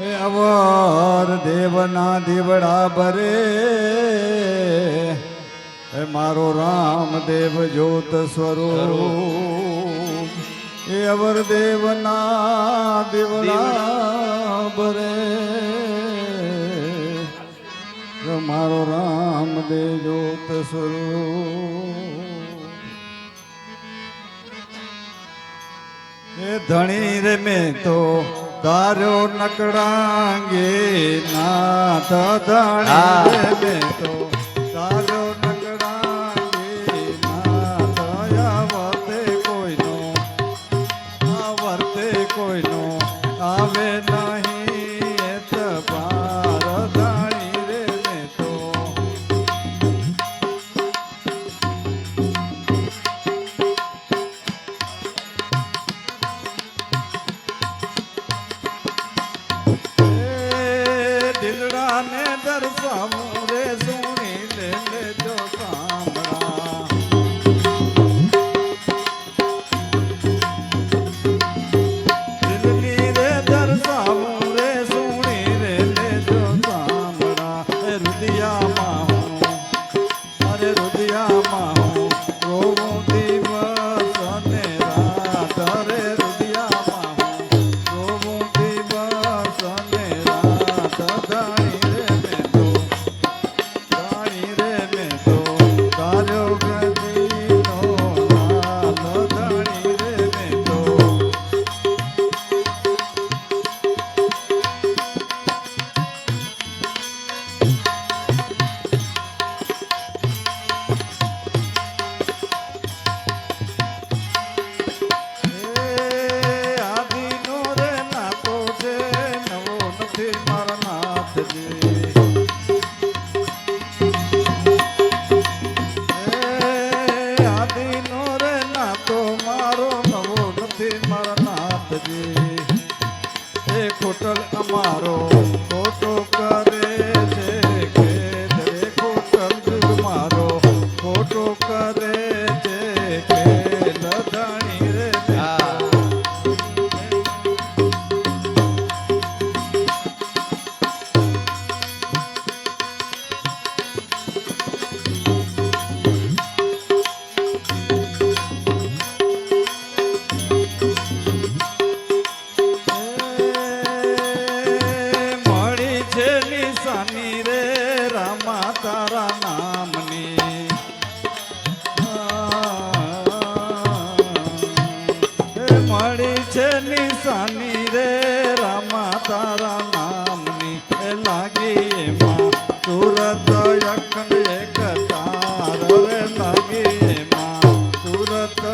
હે અવર દેવના દીવડા ભરે. હે મારો રામ દેવ જ્યોત સ્વરૂપ. એ અવર દેવના દીવડા ભરે. મારો રામ દેવ જ્યોત સ્વરૂપ. એ ધણી રે મેં તો તારો નકડાંગે નાથ ધણે તો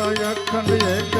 અખંડ એક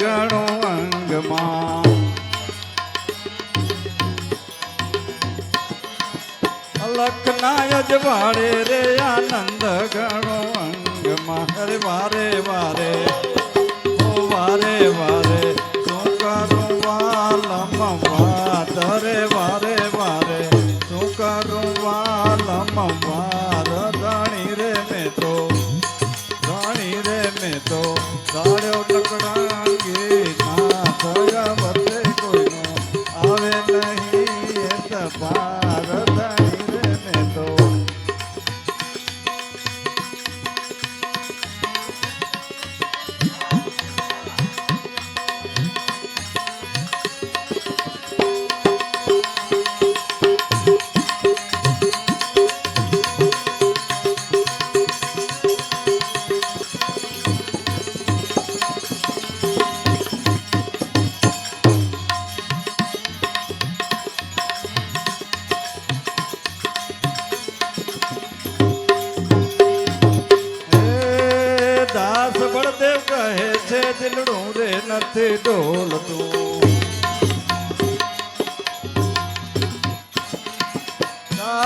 ગણો અંગમાં. લખના અજવાળે રે, આનંદ ગણો અંગમાં. અરે વારે વારે, ઓ વારે વારે શું કરું વાલમ વાત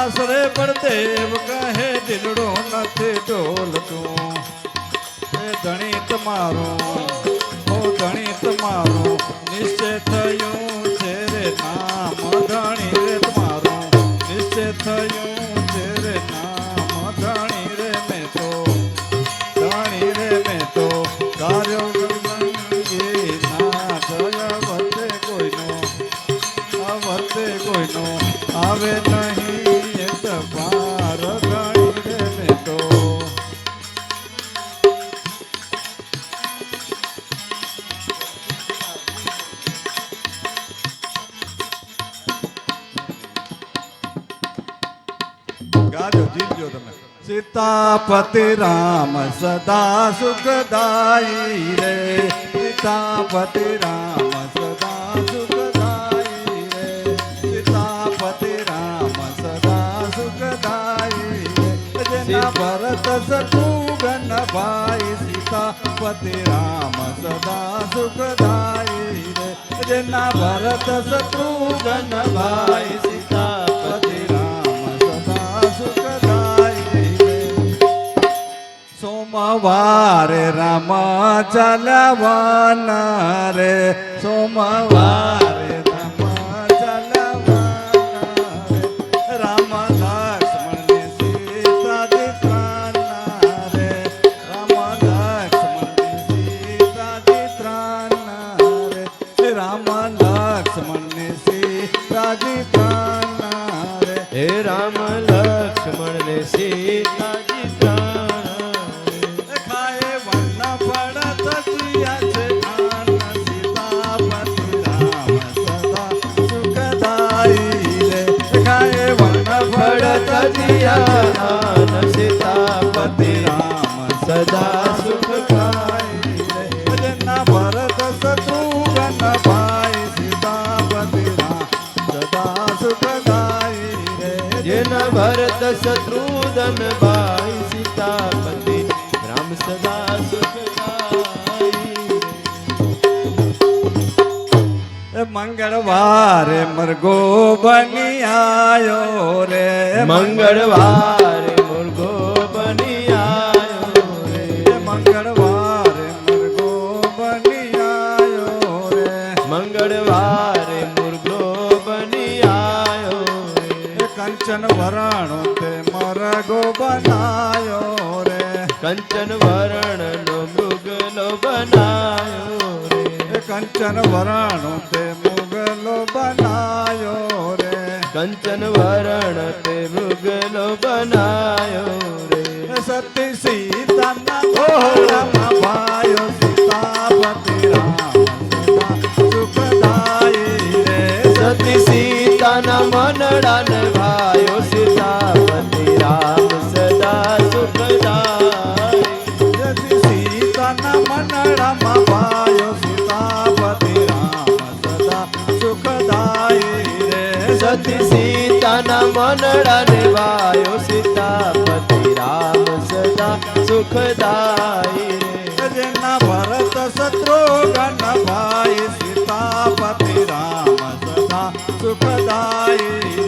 દાસ પણ દેવ કહે, દિલડો નથી ડોલતું એ ધણી તમારું ઓ ધણી તમારું નિશ્ચય થયું છે રે નામ ધણી રે તમારું નિશ્ચય થયું છે રે નામ ધણી રે મેં તો. ધણી રે મેં તો કાર્યો આવે નહીં સીતાપતિ રામ સદા સુખદાયી રે પિતાપતિ રામ સદા સુખદાયી રે પિતાપતિ રામ સદા સુખદાયી રે જેના ભરત સતુગન ભાઈ સીતાપતિ રામ સદા સુખદાયી રે જેના ભરત સતુગન ભાઈ સોમવારે રામ ચલવાના રે સોમવારે. પડત જીયા આન સીતાપતિ રામ સદા સુખદાઈ રે જેના ભરત શત્રુઘ્ન ભાઈ સીતાપતિ રામ સદા સુખદાઈ રે જેના ભરત શત્રુધન ભાઈ સીતાપતિ રામ સદા સુખદાઈ એ મંગળવારે મરગો બની આયો રે મંગળવારે મુર્ગો બની આયો રે. મંગળવાર મુર્ગો બની આયો રે. મંગળવાર મુર્ગો બની આયો એ રે કંચન વરણ તે મરગો બનાયો રે. કંચન વર્ણનો મૃગલો બનાયો રે. કંચન વરણ તે મુગલો બનાયો કંચન વરણ તે મૃગલો બનાયો રે. સતી સીતાના ઘોડામાં ભાયો સીતાના મનડાને ભાયો સીતાપતિ રામ સદા સુખદાય રે. જેના ભરત શત્રુઘ્ન ભાઈ સીતાપતિ રામ સદા સુખદાય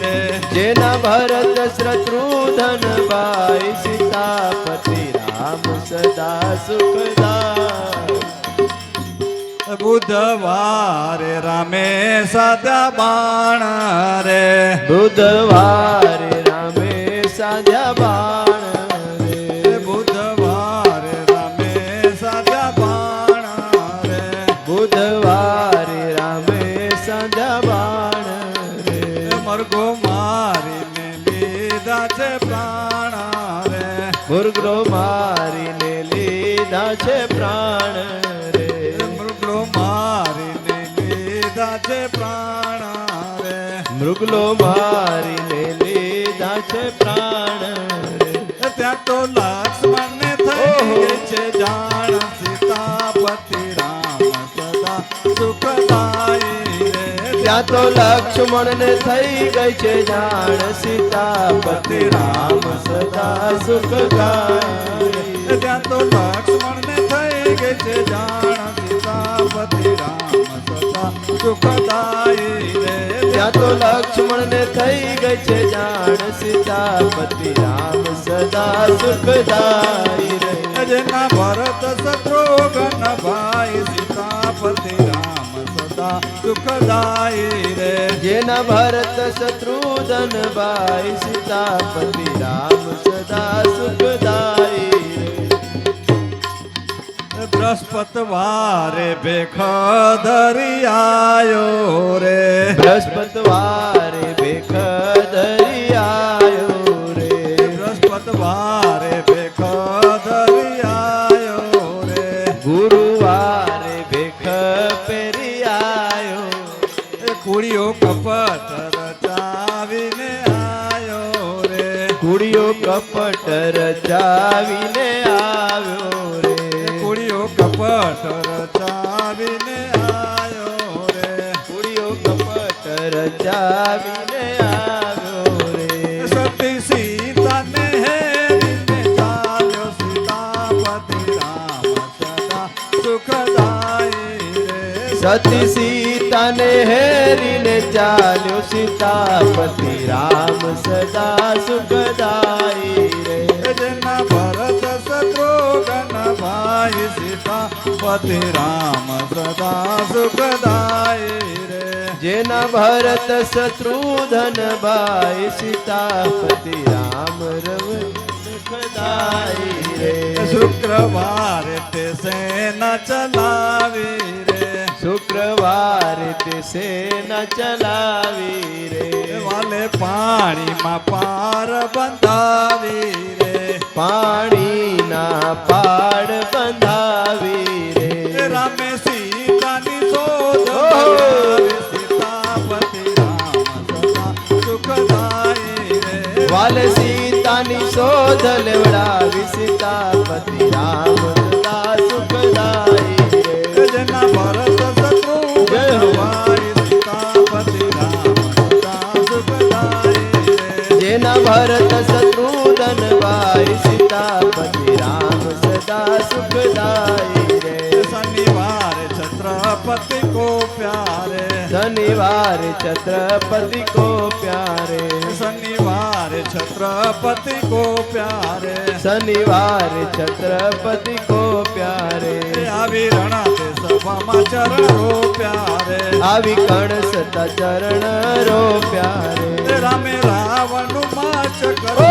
રે. જેના ભરત શત્રુધન ભાઈ સીતાપતિ રામ સદા સુખદા બુધવારે રામે સાદા બાણ રે. બુધવારે રામે સાધ્યા બાણ રે. બુધવારે રામે સાદા બાણ રે. બુધવારે રામે સાધ્યા બાણ રે. મરઘો મારીને લીધા છે પ્રાણ રે. મુરગરો મારીને લીધા છે પ્રાણ લીધા છે પ્રાણ રે મૃગલો મારીને લીધા છે પ્રાણ. રે ત્યાં તો લક્ષ્મણ થઈ છે જાણ. સીતાપતિ રામ સદા સુખદાયી રે ત્યાં તો લક્ષ્મણ ને થઈ ગઈ છે જાણ. સીતાપતિ રામ સદા સુખદાય ત્યાં તો લક્ષ્મણ ને થઈ ગઈ છે જાણ. સુખદાયી રે ત્યાં તો લક્ષ્મણ ને થઈ ગઈ છે જાણ સીતાપતિ રામ સદા સુખદાય રે જેના ભરત શત્રુઘ્ન ભાઈ સીતાપતિ રામ સદા સુખદાઈ રે જેના ભરત શત્રુધન ભાઈ સીતાપતિ રામ સદા સુખદાય રે બૃહસ્પતિવારે ભેખ દરિયાયો રે. બૃહસ્પત વારે ભેખ દરિયાયો રે. બૃહસ્પત વારે ભેખ દરિયાયો રે. ગુરુવારે ભેખ પેરિયાયો. એ કુળિયો કપટ રચાવીને આયો રે. કુડિયો કપટ રચાવીને આવ્યો. કપટ રચાવીને આયો રે કુડિયો કપટ રચાવીને આવ્યો રે સતી સીતાને હેરીને ચાલ્યો સીતાપતિ રામ સદા સુખદાયી. રે સતી સીતાને હેરીને ચાલ્યો સીતાપતિ રામ સદા સુખદાઈ ભાઈ સીતાપતિ રામ સદા સુખદાય રે. જેના ભરત શત્રુધન ભાઈ સીતાપતિ રામ રવ સુખદાય રે. શુક્રવાર તે સેના ચલાવી રે. શુક્રવારે તે ન ચલાવી રે. વાલે પાણીમાં પાર બંધાવી રે. પાણીના પાડ બંધાવી રે. રામે સીતાની શોધ. સીતાપતિ રામ સદા રે. વાલે સીતાની શોધ લેવડાવી. સીતાપતિ રામ ભરત શત્રુધન ભાઈ સીતાપતિ રામ સદા સુખદાઈ રે શનિવાર છત્રપતિ કો પ્યારે શનિવાર છત્રપતિ કો પ્યારે શનિવાર છત્રપતિ કો પ્યારે શનિવાર છત્રપતિ કો પ્યારે આવી રણા તે સભામાં ચરણ રો પ્યારે આવી કણ સતા ચરણ રો પ્યારે રામે રાવણ ઓહો.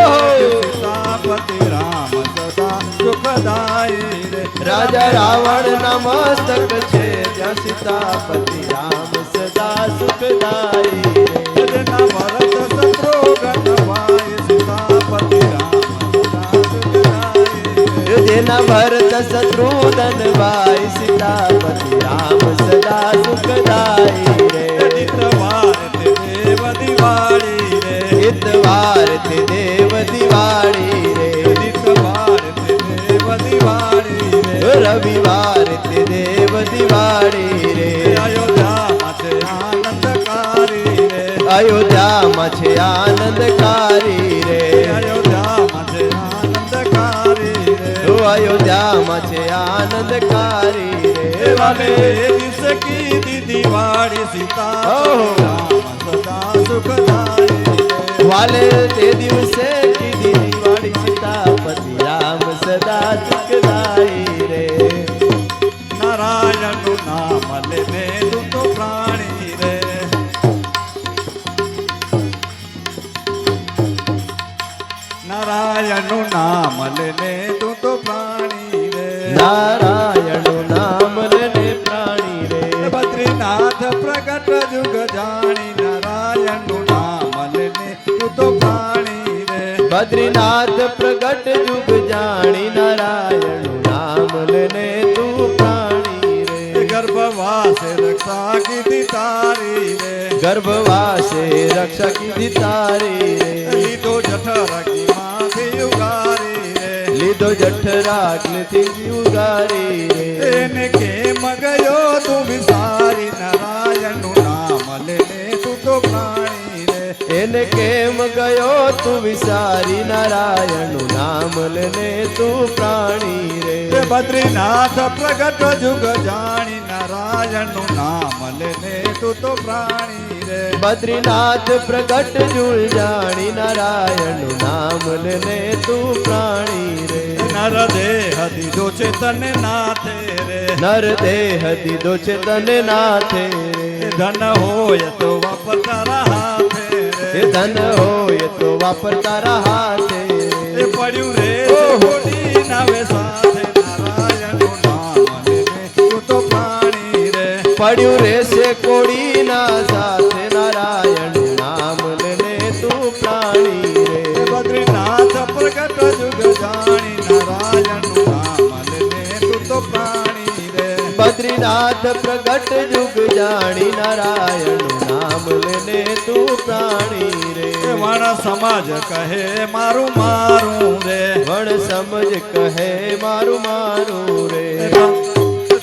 સીતાપતિ રામ સદા સુખદાય રે રાજા રાવણ નમસ્તક મસ્તક છે ત્યાં સીતાપતિ રામ સદા સુખદાય રે ભરત શત્રુઘ્ન ભાઈ સીતાપતિ રામ સદા જેના ભરત શત્રુધન ભાઈ સીતાપતિ રામ સદા સુખદાઈ રે. દિતવાર તે અયોધ્યામાં છે, આનંદકારી રે અયોધ્યામાં છે આનંદકારી રે અયોધ્યામાં છે, આનંદકારી રે વાલે દિવસ કીધી દિવાળી સીતા. સદા સુખદાયી વાલે તે દિવસે કીધી નારાયણનું નામ લેને તું તો પ્રાણી રે. નારાયણનું નામ લેને પ્રાણી રે. બદ્રીનાથ પ્રગટ જુગ જાણી નારાયણનું નામ લેને તું તો પ્રાણી રે. બદ્રીનાથ પ્રગટ જુગ જાણી નારાયણનું નામ લેને તું પ્રાણી રે. ગર્ભવાસે રક્ષા કીધી તારી રે. ગર્ભવાસે રક્ષા કીધી તારી રે. લીધો જઠર ઉગારી લીધો જઠરાગ્નિથી ઉગારી રે. એને કેમ ગયો તું વિસારી? નારાયણનું નામ લે તું તો પ્રાણી રે. એને કેમ ગયો તું વિસારી? નારાયણનું નામ લે તું પ્રાણી રે. બદ્રીનાથ પ્રગટ જુગ જાણી. નારાયણનું નામ લેને તું તો પ્રાણી બદ્રીનાથ પ્રગટ જુલ જાણી નારાયણ નામ લે તું પ્રાણી રે. નર દેહ દીધો છે તને નાથે રે. નર દેહ દીધો છે તને નાથે રે. ધન હોય તો વાપર તારા હાથે રે. ધન હોય તો વાપર તારા હાથે એ પડ્યું રે. ખોટી નાવે સાથે નારાયણ નામ લે તું તો પ્રાણી રે. પડ્યું રે કોડી ના સાથે બદ્રીનાથ પ્રગટ જુગ જાણી નારાયણનું નામ લેને તું પ્રાણી રે. વણ સમાજ કહે મારું મારું રે. વણ સમજ કહે મારું મારું રે.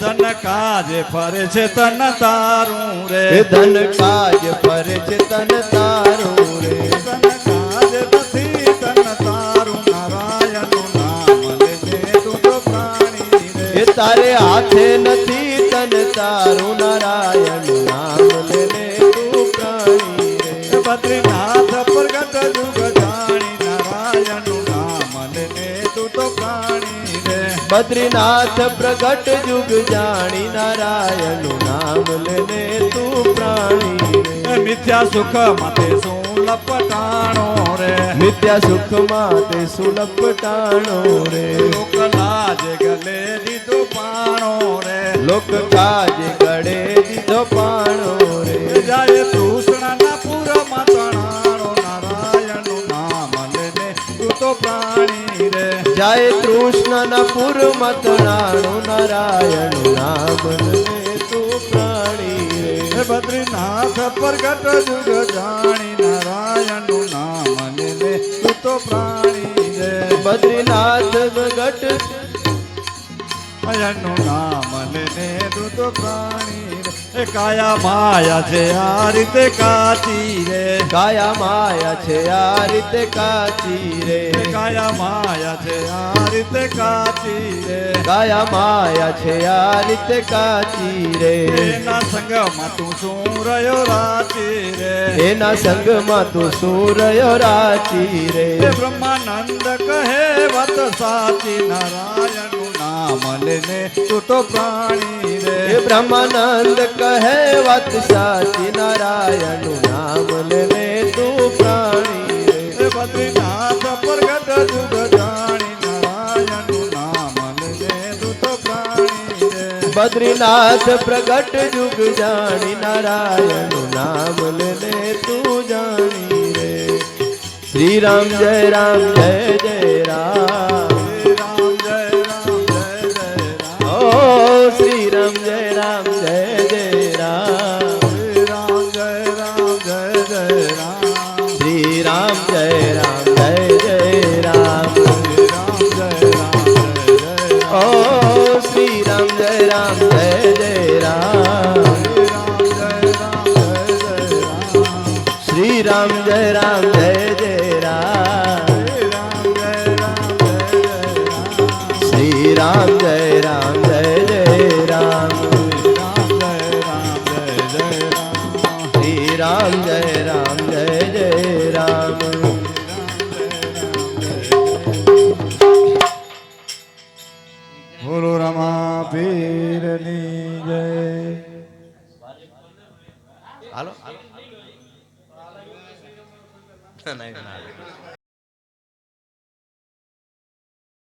ધન કાજ ફરે છે તન તારું રે. ધન કાજ ફરે છે તન તારું રે. તન કાજ નથી તન તારું નારાયણનું નામ લેને તું તો પ્રાણી રે. તારે હાથે નથી તન તારું નારાયણનું નામ લેને તું પ્રાણી રે. બદ્રીનાથ પ્રગટ જુગ જાણી નારાયણ નામ લેને તું તો પ્રાણી રે. બદ્રીનાથ પ્રગટ જુગ જાણી નારાયણ નામ લેને તું પ્રાણી રે. મિથ્યા સુખ માથે શું લપટાણો? રે સુખ સુખમાં તે સુલભટાણો રે. લોક લાજ ગલે દીધો પાણો રે. લોક કાજ ગળે દીધો પાણો રે. જાય તૃષ્ણના પૂરમાં તણાણો નારાયણનું નામ લેને તું તો પ્રાણી રે. જાય તૃષ્ણના પૂરમાં તણાણું નારાયણનું નામ લેને બદ્રીનાથ પ્રગટ જુગ જાણી નારાયણનું નામ લે તું તો પ્રાણી રે. બદ્રીનાથ પ્રગટ નારાયણનું નામ લે તું તો પ્રાણી એ કાયા માયા છે આ રીતે કાચી રે. કાયા માયા છે આ રીતે કાચી રે. કાયા માયા છે આ રીતે કાચી રે. કાયા માયા છે આ રીતે કાચી રે. એના સંગમાં તું શું રહ્યો રાચી રે? એના સંગમાં તું શું રહ્યો રાચી રે? બ્રહ્માનંદ કહે વાત સાચી નારાયણનું નામ લેને તું તો પ્રાણી રે. બ્રહ્માનંદ કહે વાત સાચી નારાયણનું નામ લેને તું પ્રાણી રે. બદ્રીનાથ પ્રગટ જુગ જાણી નારાયણનું નામ લેને તું તો પ્રાણી રે. બદ્રીનાથ પ્રગટ જુગ જાણી નારાયણનું નામ લેને તું જાણી રે. શ્રી રામ જય રામ જય જય રામ. શ્રી રામ જય